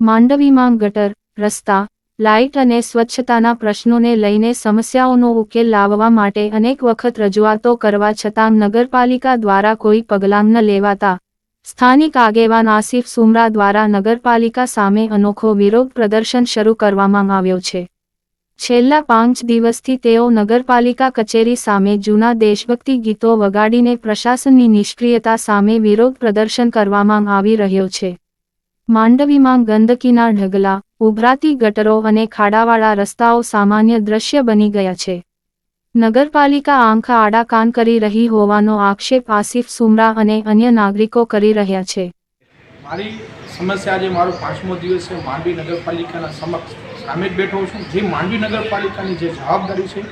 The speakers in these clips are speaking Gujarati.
માંડવીમાં ગટર, રસ્તા, લાઇટ અને સ્વચ્છતાના પ્રશ્નોને લઈને સમસ્યાઓનો ઉકેલ લાવવા માટે અનેક વખત રજૂઆતો કરવા છતાં નગરપાલિકા દ્વારા કોઈ પગલાં ન લેવાતા. સ્થાનિક આગેવાન આસિફ સુમરા દ્વારા નગરપાલિકા સામે અનોખો વિરોધ પ્રદર્શન શરૂ કરવામાં આવ્યો છે. છેલ્લા પાંચ દિવસથી તેઓ નગરપાલિકા કચેરી સામે જૂના દેશભક્તિ ગીતો વગાડીને પ્રશાસનની નિષ્ક્રિયતા સામે વિરોધ પ્રદર્શન કરવામાં આવી રહ્યો છે. માંડવીમાં ગંદકીના ઢગલા, ઉભરાતી ગટરો અને ખાડાવાળા રસ્તાઓ સામાન્ય દ્રશ્ય બની ગયા છે. નગરપાલિકા આંખ આડા કાન કરી રહી હોવાનો આક્ષેપ આસિફ સુમરા અને અન્ય નાગરિકો કરી રહ્યા છે. મારી સમસ્યા આજે મારો પાંચમો દિવસ છે. માંડવી નગરપાલિકાના સમક્ષ સામે જ બેઠો છું. જે માંડવી નગરપાલિકાની જે જવાબદારી છે,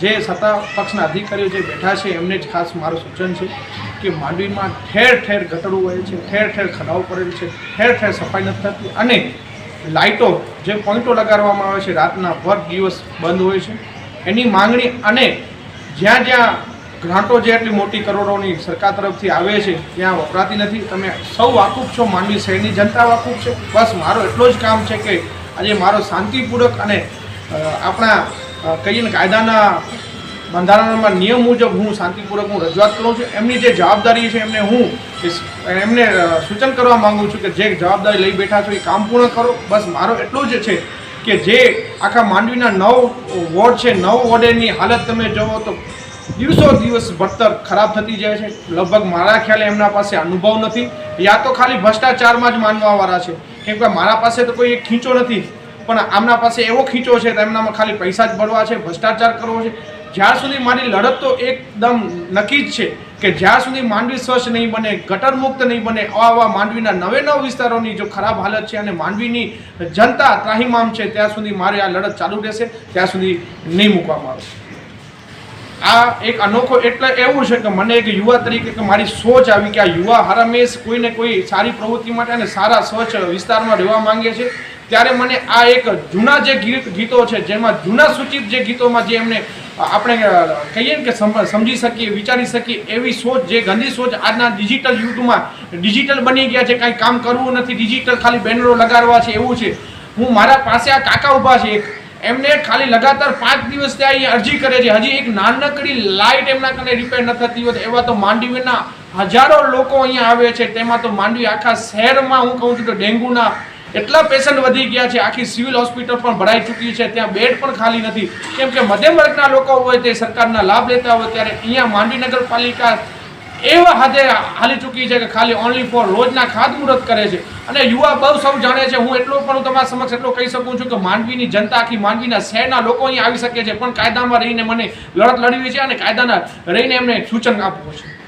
જે સત્તા પક્ષના અધિકારીઓ જે બેઠા છે, એમને જ ખાસ મારું સૂચન છે. કે માંડવીમાં ઠેર ઠેર ઘટડું હોય છે, ઠેર ઠેર ખડાઓ પડેલ છે, ઠેર ઠેર સફાઈ નથી થતી અને લાઇટો જે પોઈન્ટો લગાડવામાં આવે છે, રાતના વર્ગ દિવસ બંધ હોય છે. એની માંગણી અને જ્યાં જ્યાં ગ્રાન્ટો જે એટલી મોટી કરોડોની સરકાર તરફથી આવે છે, ત્યાં વપરાતી નથી. તમે સૌ વાકૂફ છો, માંડવી શહેરની જનતા વાકૂફ છે. બસ મારો એટલો જ કામ છે કે આજે મારો શાંતિપૂર્વક અને આપણા કહીએ કાયદાના બંધારણમાં નિયમ મુજબ હું શાંતિપૂર્વક હું રજૂઆત કરું છું. એમની જે જવાબદારી છે એમને હું એમને સૂચન કરવા માંગુ છું કે જે જવાબદારી લઈ બેઠા છો એ કામ પૂર્ણ કરો. બસ મારો એટલું જ છે કે જે આખા માંડવીના નવ વોર્ડ છે, નવ વોર્ડની હાલત તમે જોવો તો દિવસો દિવસ ભણતર ખરાબ થતી જાય છે. લગભગ મારા ખ્યાલે એમના પાસે અનુભવ નથી. યા તો ખાલી ભ્રષ્ટાચારમાં જ માનવાવાળા છે. કેમ કે મારા પાસે તો કોઈ એક ખીંચો નથી. પણ આમના પાસે એવો ખીંચો છે તો એમનામાં ખાલી પૈસા જ ભરવા છે, ભ્રષ્ટાચાર કરવો છે. જ્યાં સુધી મારી લડત તો એકદમ નક્કી જ છે કે જ્યાં સુધી માંડવી સ્વચ્છ નહીં બને, ગટર મુક્ત નહીં બને, આવા આવા માંડવીના નવે નવ વિસ્તારોની જો ખરાબ હાલત છે અને માંડવીની જનતા ત્રાહીમામ છે, ત્યાં સુધી મારે આ લડત ચાલુ રહેશે, ત્યાં સુધી નહીં મૂકવામાં આવે આ એક અનોખો, એટલે એવું છે કે મને એક યુવા તરીકે કે મારી સોચ આવી કે આ યુવા હરમેશ કોઈને કોઈ સારી પ્રવૃત્તિ માટે અને સારા સ્વચ્છ વિસ્તારમાં રહેવા માંગે છે, ત્યારે મને આ એક જૂના જે ગીત, ગીતો છે, જેમાં જૂના સૂચિત જે ગીતોમાં જે એમને આપણે કહીએ ને કે સમ- સમજી શકીએ, વિચારી શકીએ, એવી સોચ, જે ગંદી સોચ આજના ડિજિટલ યુગમાં ડિજિટલ બની ગયા છે, કાંઈ કામ કરવું નથી, ડિજિટલ ખાલી બેનરો લગાડવા છે, એવું છે. હું મારા પાસે આ કાકા ઊભા છે, એક એમને ખાલી લગાતાર પાંચ દિવસ ત્યાં અહીંયા અરજી કરે છે. હજી એક નાનકડી લાઇટ એમના કને રિપેર ન થતી હોય એવા તો માંડવીના હજારો લોકો અહીંયા આવે છે. તેમાં તો માંડવી આખા શહેરમાં હું કહું છું તો ડેન્ગ્યુના એટલા પેશન્ટ વધી ગયા છે. આખી સિવિલ હોસ્પિટલ પણ ભરાઈ ચૂકી છે. ત્યાં બેડ પણ ખાલી નથી. કેમ કે મધ્યમ વર્ગના લોકો હોય તે સરકારના લાભ લેતા હોય ત્યારે અહીંયા માંડવી નગરપાલિકા એવા હાથે હાલી ચૂકી છે કે ખાલી ઓનલી ફોર રોજના ખાતમુહૂર્ત કરે છે. અને યુવા બહુ સૌ જાણે છે, હું એટલો પણ હું તમારા સમક્ષ એટલો કહી શકું છું કે માંડવીની જનતા આખી માંડવીના શહેરના લોકો અહીં આવી શકે છે, પણ કાયદામાં રહીને મને લડત લડવી છે અને કાયદાના રહીને એમને સૂચન આપવું છે.